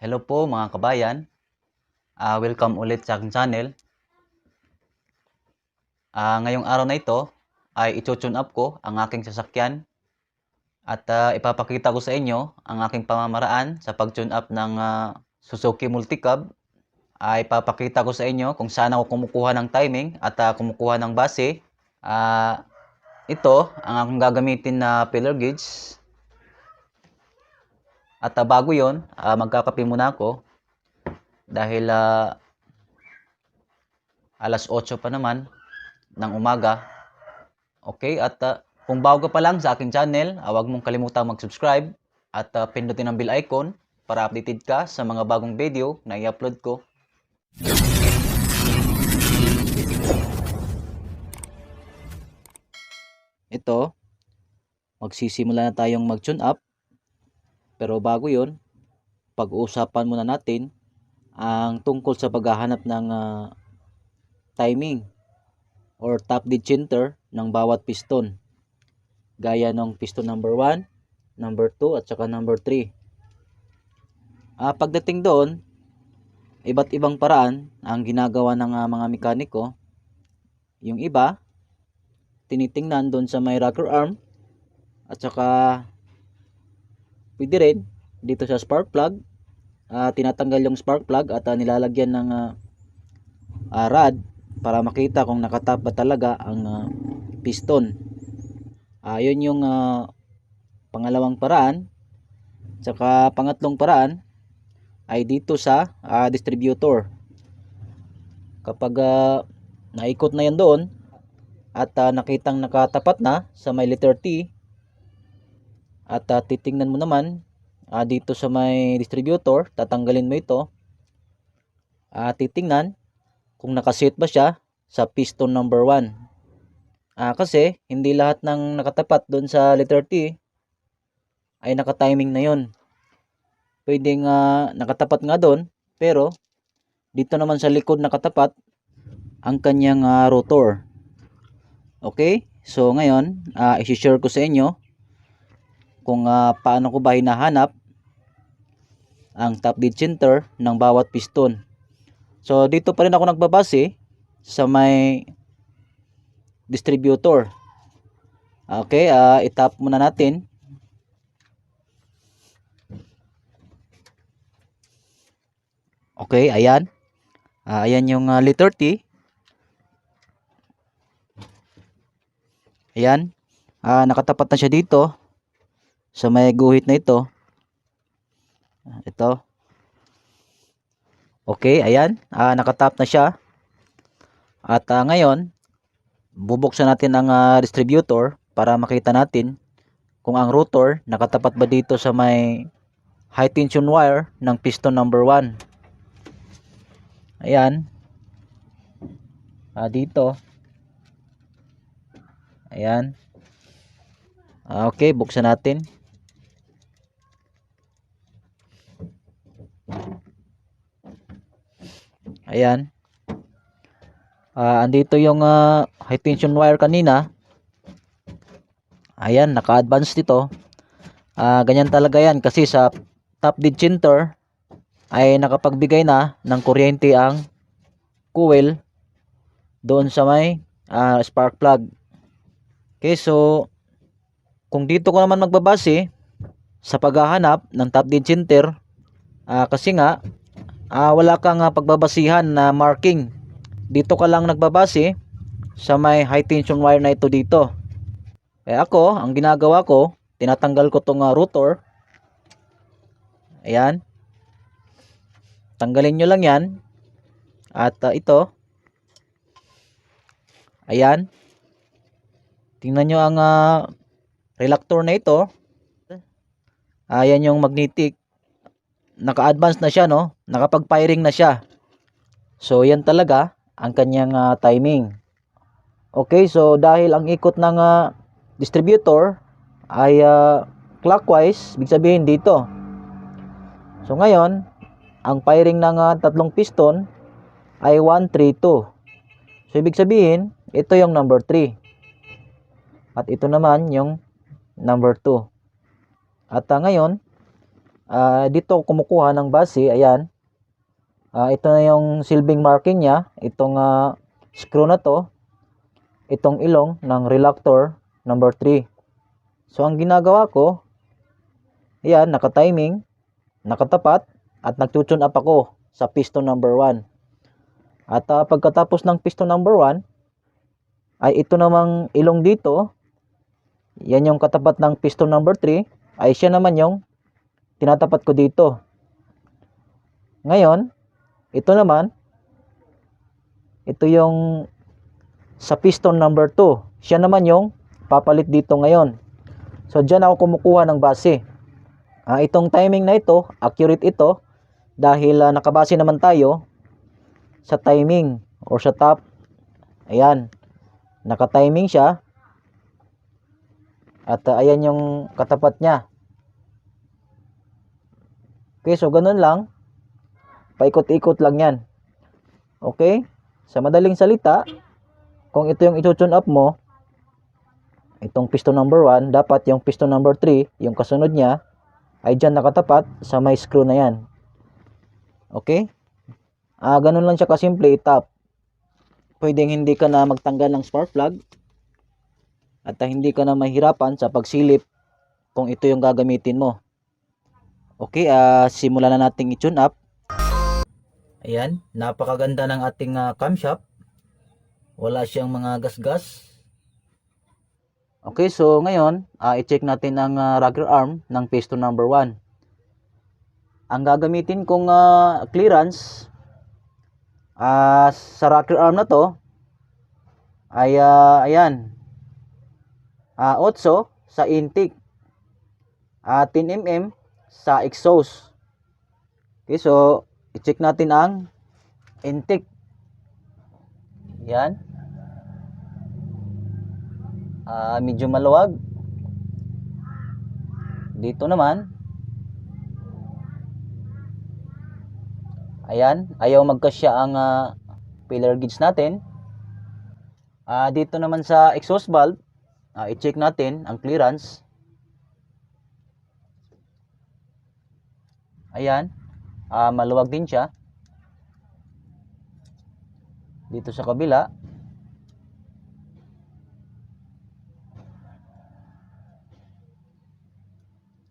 Hello po mga kabayan. Ah, welcome ulit sa aking channel. Ah, ngayong araw na ito ay ito-tune up ko ang aking sasakyan at ah, ipapakita ko sa inyo ang aking pamamaraan sa pag-tune up ng ah, Suzuki Multicab. Ay ipapakita ko sa inyo kung saan ako kumukuha ng timing at ah, kumukuha ng base. Ah, ito ang aking gagamitin na pillar gauge. At ah, bago yon, ah, magkakape muna ako dahil ah, alas 8 pa naman ng umaga. Okay, at ah, kung bago pa lang sa aking channel, ah, huwag mong kalimutang mag-subscribe at ah, pindutin ang bell icon para updated ka sa mga bagong video na i-upload ko. Ito, magsisimula na tayong mag-tune up. Pero bago yon, pag-uusapan muna natin ang tungkol sa paghahanap ng ah, timing or top dead center ng bawat piston. Gaya ng piston number 1, number 2 at saka number 3. Ah, pagdating doon, iba't ibang paraan ang ginagawa ng ah, mga mekaniko. Yung iba, tinitingnan doon sa may rocker arm at saka pwede rin. Dito sa spark plug ah, tinatanggal yung spark plug at ah, nilalagyan ng ah, ah, rod para makita kung nakatap ba talaga ang ah, piston. Ah, yun yung ah, pangalawang paraan. Tsaka pangatlong paraan ay dito sa ah, distributor. Kapag ah, naikot na yan doon at ah, nakitang nakatapat na sa may letter T at ah, titingnan mo naman ah, dito sa may distributor, tatanggalin mo ito. At titingnan kung nakaset ba siya sa piston number 1. Ah, kasi hindi lahat ng nakatapat doon sa letter T ay nakatiming na yon. Pwedeng ah, nakatapat nga doon, pero dito naman sa likod nakatapat ang kanyang ah, rotor. Okay? So ngayon, ah, i-share ko sa inyo kung ah, paano ko ba hinahanap ang top dead center ng bawat piston. So dito pa rin ako nagbabase sa may distributor. Okay, ah itap muna natin. Okay, ayan. Ah, ayan yung ah, letter T. Ayan. Ah, nakatapat na siya dito sa may guhit na ito. Ito. Okay, ayan. Ah, nakatap na siya. At ah, ngayon, bubuksan natin ang ah, distributor para makita natin kung ang rotor nakatapat ba dito sa may high tension wire ng piston number 1. Ayan. Ah, dito. Ayan. Ah, okay, buksan natin. Ayan. Ah, andito yung ah, high tension wire kanina. Ayan, naka-advance dito. Ah, ganyan talaga yan kasi sa top dead center ay nakapagbigay na ng kuryente ang coil doon sa may ah, spark plug. Okay, so kung dito ko naman magbabase sa paghahanap ng top dead center ah, kasi nga ah, wala kang ah, pagbabasihan na marking. Dito ka lang nagbabase sa may high tension wire na ito dito. Kaya ako, ang ginagawa ko, tinatanggal ko tong ah, rotor. Ayan. Tanggalin nyo lang yan. At ah, ito. Ayan. Tingnan nyo ang ah, reluctor na ito. Ayan yung magnetic naka-advance na siya no? Nakapag-firing na siya. So yan talaga ang kanyang ah, timing. Okay so dahil ang ikot ng ah, distributor ay ah, clockwise big sabihin dito. So ngayon ang firing ng ah, tatlong piston ay 1 3 2 so ibig sabihin ito yung number 3 at ito naman yung number 2 at ah, ngayon ah, dito kumukuha ng base, ayan. Ah, ito na yung silbing marking niya, itong ah, screw na to, itong ilong ng reluctor number 3. So ang ginagawa ko, ayan, naka-timing, nakatapat, at nagtutune up ako sa piston number 1. At ah, pagkatapos ng piston number 1, ay ito namang ilong dito, yan yung katapat ng piston number 3, ay siya naman yung tinatapat ko dito. Ngayon, ito naman, ito yung sa piston number 2. Siya naman yung papalit dito ngayon. So, dyan ako kumukuha ng base. Ah, itong timing na ito, accurate ito, dahil ah, nakabase naman tayo sa timing or sa top. Ayan, naka-timing siya. At ah, ayan yung katapat niya. Okay, so ganun lang. Paikot-ikot lang yan. Okay? Sa madaling salita, kung ito yung ito-tune up mo, itong piston number 1, dapat yung piston number 3, yung kasunod niya, ay dyan nakatapat sa may screw na yan. Okay? Ah, ganun lang siya kasimple, itap. Pwedeng hindi ka na magtanggal ng spark plug at hindi ka na mahirapan sa pagsilip kung ito yung gagamitin mo. Okay, ah simulan na nating i-tune up. Ayan, napakaganda ng ating uh, camshaft. Wala siyang mga gasgas. Okay, so ngayon, ah, i-check natin ang ah, rocker arm ng piston number 1. Ang gagamitin kong ah, clearance ah, sa rocker arm na to ay ah, ayan, ah 8 sa intake, ah 10 mm sa exhaust. Okay, so i-check natin ang intake. Yan. Ah, medyo maluwag. Dito naman. Ayan, ayaw magkasya ang ah, pillar gauge natin. Ah, dito naman sa exhaust valve, ah, i-check natin ang clearance. Ayan, ah, maluwag din siya. Dito sa kabila.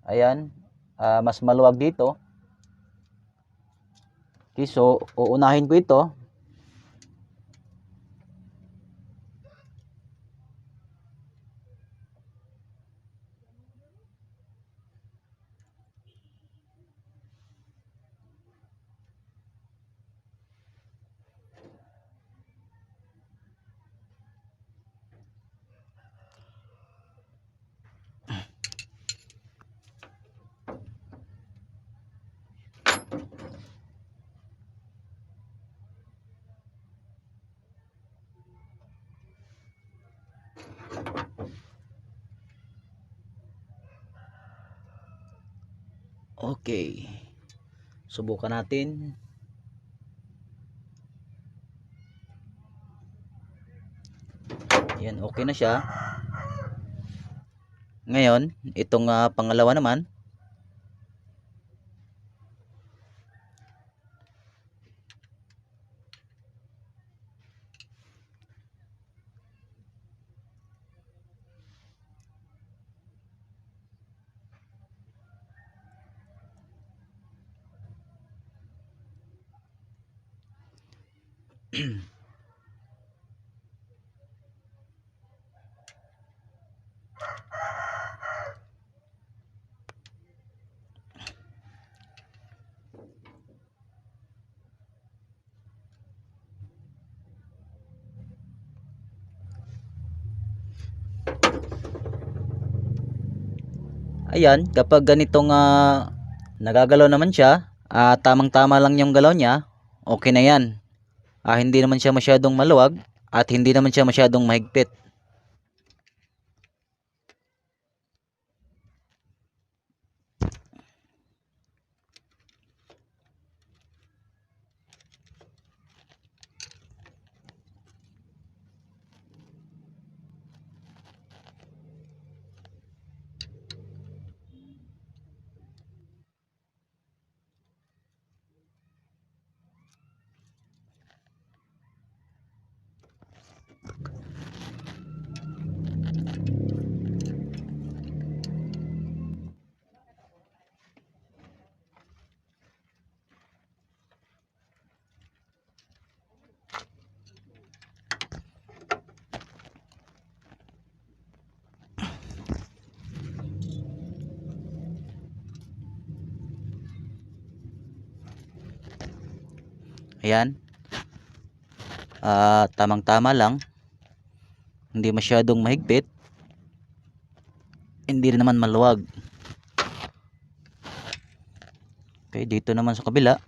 Ayan, ah, mas maluwag dito. Okay, so uunahin ko ito. Okay. Subukan natin. Yan, okay na siya. Ngayon, itong ah, pangalawa naman. Ayan, kapag ganitong ah, nagagalaw naman siya, ah, tamang-tama lang yung galaw niya, okay na yan. Ah, hindi naman siya masyadong maluwag at hindi naman siya masyadong mahigpit. Ayan. Ah, tamang-tama lang. Hindi masyadong mahigpit. Hindi rin naman maluwag. Okay, dito naman sa kabila.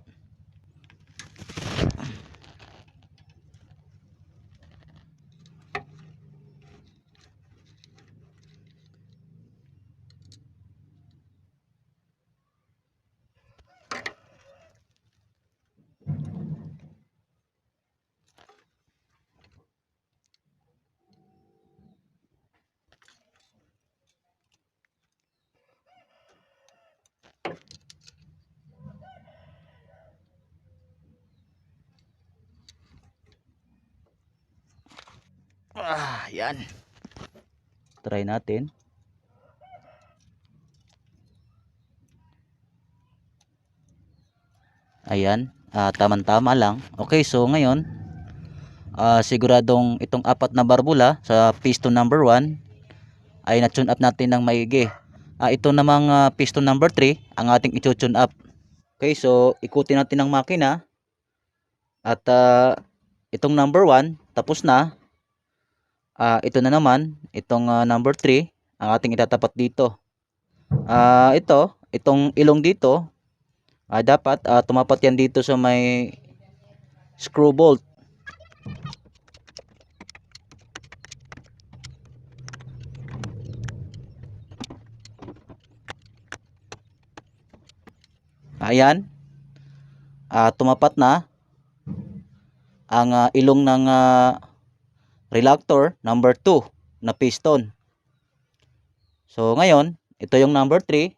Ah, yan. Try natin. Ayan, ah, tamang-tama lang. Okay, so ngayon, ah, siguradong itong apat na barbula sa piston number 1 ay na-tune up natin ng maigi. Ah, ito namang ah, piston number 3 ang ating i-tune up. Okay, so ikutin natin ng makina at ah, itong number 1 tapos na. Ah, ito na naman, itong ah, number 3 ang ating itatapat dito. Ah, ito, itong ilong dito, ah, dapat ah, tumapat yan dito sa may screw bolt. Ayan. Ah, tumapat na ang ah, ilong ng ah, reluctor number 2 na piston. So ngayon, ito yung number 3.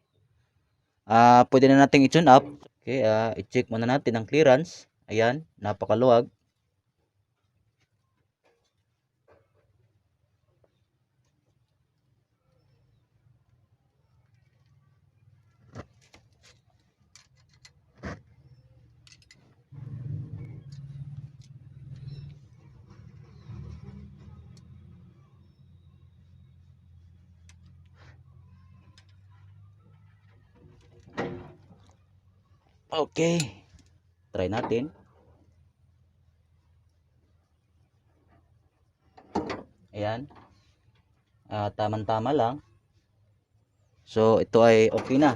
Ah, pwede na nating i-tune up. Okay, ah, i-check muna natin ang clearance. Ayan, napakaluwag. Okay. Try natin. Ayan. Ah, tamang-tama lang. So, ito ay okay na.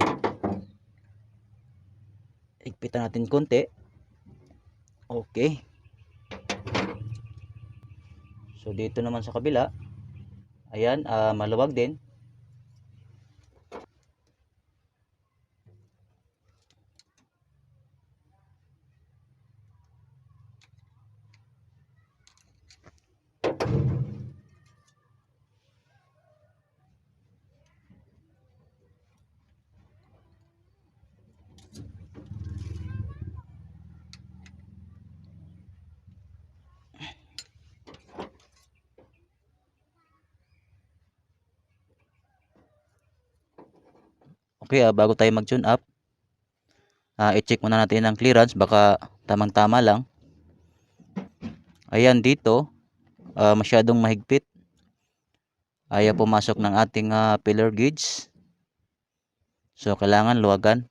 Higpitan natin konti. Okay. So, dito naman sa kabila. Ayan, ah, maluwag din. Okay, ah, bago tayo mag-tune up, ah, i-check muna natin ang clearance, baka tamang-tama lang. Ayan dito, ah, masyadong mahigpit. Ayaw pumasok ng ating ah, pillar gauge. So, kailangan luwagan.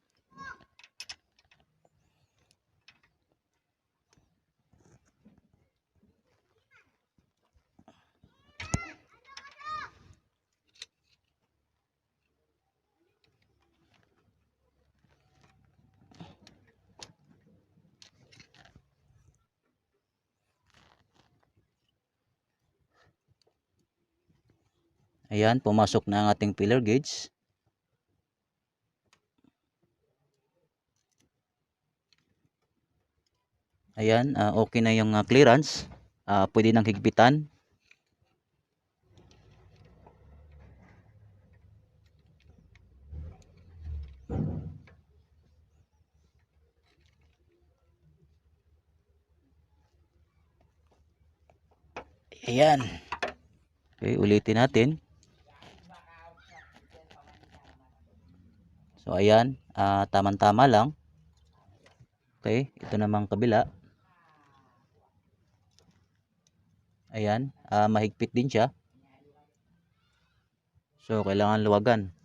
Ayan, pumasok na ang ating pillar gauge. Ayan, ah, okay na yung ah, clearance. Ah, pwede nang higpitan. Ayan. Okay, ulitin natin. So, ayan. ah, tamang-tama lang. Okay, ito namang kabila. Ayan, ah, mahigpit din siya. So, kailangan luwagan.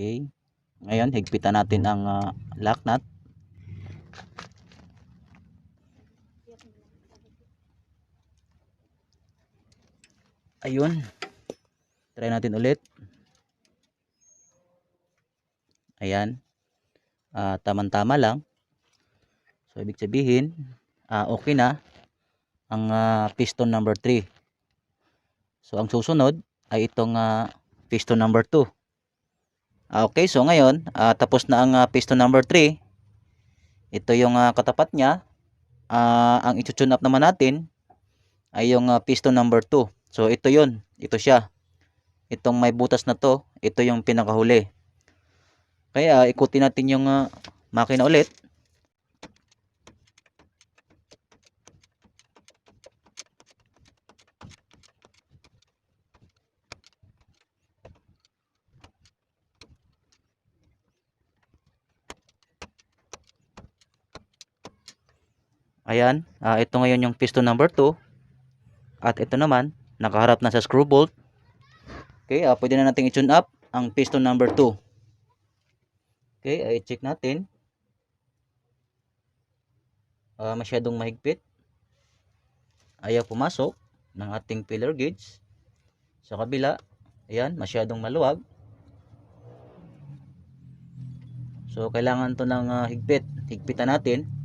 Okay. Ngayon, higpitan natin ang ah, lock nut. Ayun. Try natin ulit. Ayan. Ah, tamang-tama lang. So, ibig sabihin, ah, okay na ang ah, piston number 3. So, ang susunod ay itong ah, piston number 2. Okay, so ngayon, ah, tapos na ang ah, piston number 3. Ito yung ah, katapat niya. Ah, ang i-tune up naman natin ay yung ah, piston number 2. So, ito yon Ito siya. Itong may butas na to, ito yung pinakahuli. Kaya, ikutin natin yung ah, makina ulit. Ayan, ah, ito ngayon yung piston number 2. At ito naman, nakaharap na sa screw bolt. Okay, ah, pwede na natin i-tune up ang piston number 2. Okay, ay check natin. Ah, masyadong mahigpit. Ayaw pumasok ng ating pillar gauge. Sa kabila, ayan, masyadong maluwag. So, kailangan to ng ah, higpit. Higpitan natin.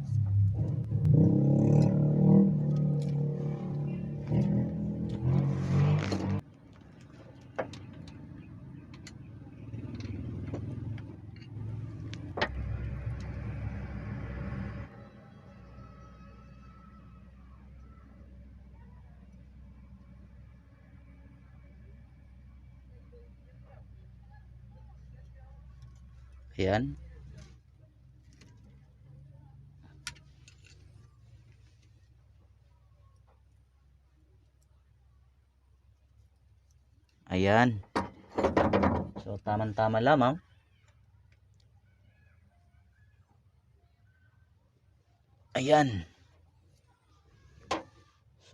Ayan. Ayan. So, tamang-tama lamang. Ayan.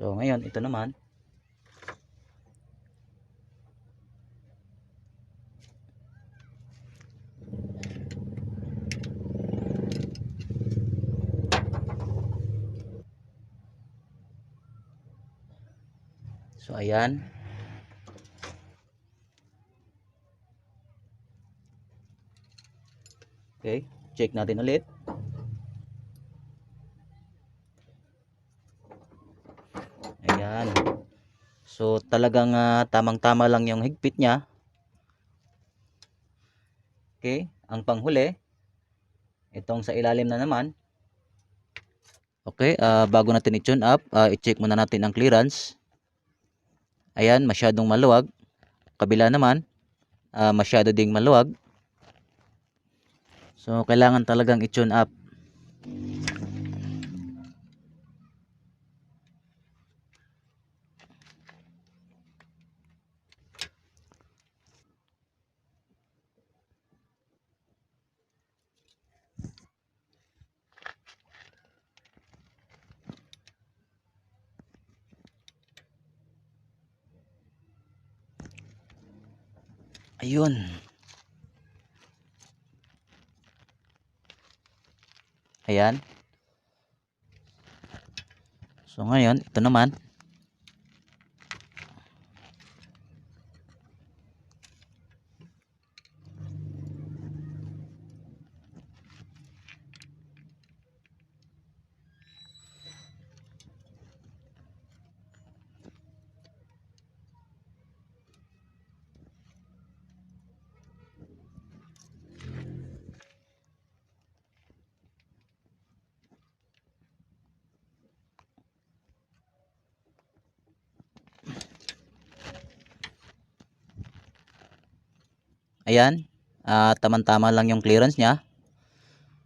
So, ngayon, ito naman. So, ayan. Okay, check natin ulit. Ayan. So, talagang ah, tamang-tama lang yung higpit niya. Okay, ang panghuli, itong sa ilalim na naman. Okay, ah, bago natin i-tune up, ah, i-check muna natin ang clearance. Ayan, masyadong maluwag. Kabila naman, ah, masyado ding maluwag. So, kailangan talagang i-tune up. Ayun. Ayan. So ngayon, ito naman. Ayan. Ah, tamang-tama lang yung clearance niya.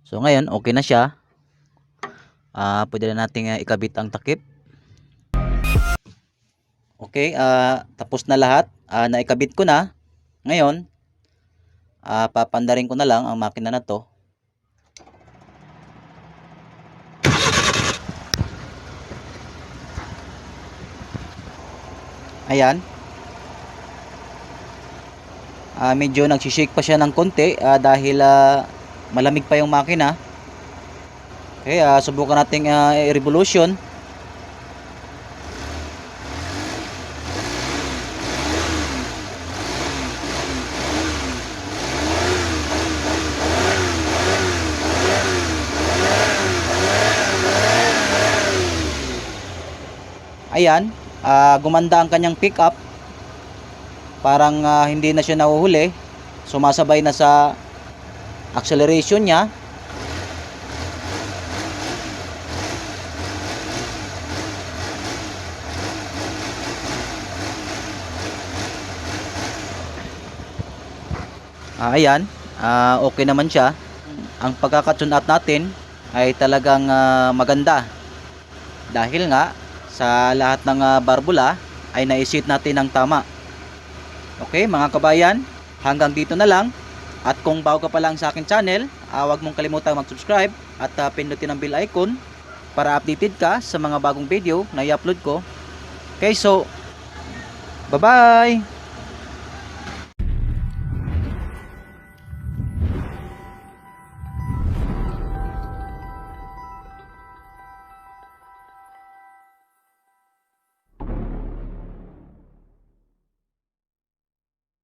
So ngayon, okay na siya. Ah, pwede na nating ah, ikabit ang takip. Okay, ah, tapos na lahat. Ah, naikabit ko na. Ngayon, ah, papandarin ko na lang ang makina na to. Ayan. Ah, medyo nagsishake pa siya ng konti ah, dahil ah, malamig pa yung makina. Okay, ah, subukan nating ah, i-revolution. Ayan, ah, gumanda ang kanyang pickup. Parang ah, hindi na siya nahuhuli. Sumasabay na sa acceleration niya. Ah, ayan, ah, okay naman siya. Ang pagkakatune out natin ay talagang ah, maganda. Dahil nga sa lahat ng ah, barbula ay naisit natin ng tama. Okay, mga kabayan, hanggang dito na lang. At kung bago ka pa lang sa akin channel, ah, huwag mong kalimutang mag-subscribe at ah, pindutin ang bell icon para updated ka sa mga bagong video na i-upload ko. Okay, so bye-bye!